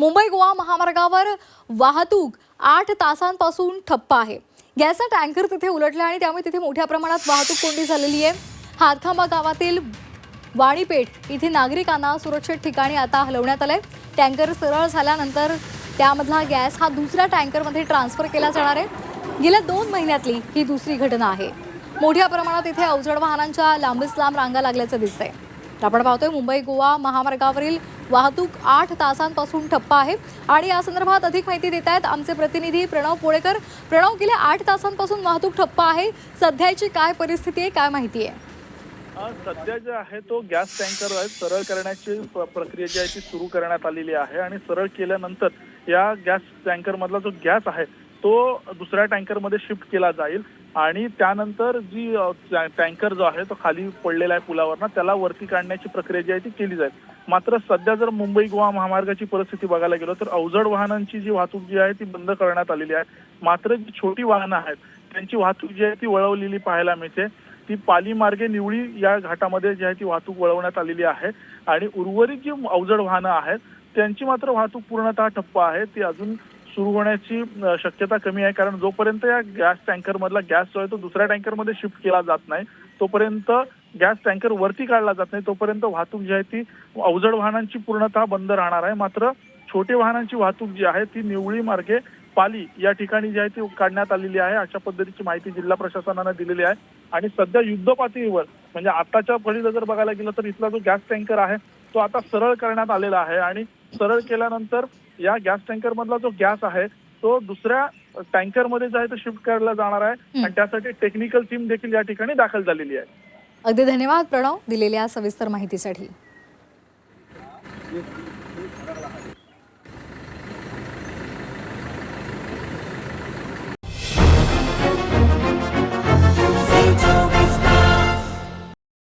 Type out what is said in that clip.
मुंबई गोवा महामार्गावर वाहतूक आठ तासांपासून ठप्प आहे. गॅसचा टँकर तिथे उलटला आणि त्यामुळे तिथे मोठ्या प्रमाणात वाहतूक कोंडी झालेली आहे. हातखांबा गावातील वाणीपेठ इथे नागरिकांना सुरक्षित ठिकाणी आता हलवण्यात आलंय. टँकर सरळ झाल्यानंतर त्यामधला गॅस हा दुसऱ्या टँकरमध्ये ट्रान्सफर केला जाणार आहे. गेल्या दोन महिन्यातली ही दुसरी घटना आहे. मोठ्या प्रमाणात इथे अवजड वाहनांच्या लांबीच लांब रांगा लागल्याचं दिसतंय. तर आपण पाहतोय मुंबई गोवा महामार्गावरील वाहतूक आठ तासांपासून ठप्प आहे. आणि या संदर्भात अधिक माहिती देत आहेत आमचे प्रतिनिधी प्रणव पोळेकर. प्रणव गेल्या आठ तासांपासून वाहतूक ठप्प आहे. सध्याची काय परिस्थिती आहे काय माहिती आहे? सध्या जे आहे तो गॅस टँकर आहे सरळ करण्याची प्रक्रिया जी आहे ती सुरू करण्यात आलेली आहे. आणि सरळ केल्यानंतर या गॅस टँकर मधला जो गॅस आहे तो दुसऱ्या टँकरमध्ये शिफ्ट केला जाईल आणि त्यानंतर जी टँकर जो आहे तो खाली पडलेला आहे पुलावर त्याला वरती काढण्याची प्रक्रिया जी आहे ती केली जाईल. मात्र सध्या जर मुंबई गोवा महामार्गाची परिस्थिती बघायला गेलो तर अवजड वाहनांची जी वाहतूक जी आहे ती बंद करण्यात आलेली आहे. मात्र जी छोटी वाहनं आहेत त्यांची वाहतूक जी आहे ती वळवलेली पाहायला मिळते. ती पाली मार्गे निवळी या घाटामध्ये जी आहे ती वाहतूक वळवण्यात आलेली आहे. आणि उर्वरित जी अवजड वाहनं आहेत त्यांची मात्र वाहतूक पूर्णतः ठप्प आहे. ती अजून सुरू होण्याची शक्यता कमी आहे. कारण जोपर्यंत या गॅस टँकर मधला गॅस जो आहे तो दुसऱ्या टँकरमध्ये शिफ्ट केला जात नाही तोपर्यंत गॅस टँकर वरती काढला जात नाही. तोपर्यंत वाहतूक जी आहे ती अवजड वाहनांची पूर्णतः बंद राहणार आहे. मात्र छोटे वाहनांची वाहतूक जी आहे ती निवळी मार्गे पाली या ठिकाणी जी आहे ती काढण्यात आलेली आहे. अशा पद्धतीची माहिती जिल्हा प्रशासनानं दिलेली आहे. आणि सध्या युद्ध पातळीवर म्हणजे आताच्या पडीला जर बघायला गेलं तर इथला जो गॅस टँकर आहे तो आता सरळ करण्यात आलेला आहे. आणि सरळ केल्यानंतर या गॅस टँकर मधला जो गॅस आहे तो दुसऱ्या टँकरमध्ये जो आहे तो शिफ्ट करायला जाणार आहे. आणि त्यासाठी टेक्निकल टीम देखील या ठिकाणी दाखल झालेली आहे. अगदी धन्यवाद प्रणव दिलेल्या सविस्तर माहितीसाठी.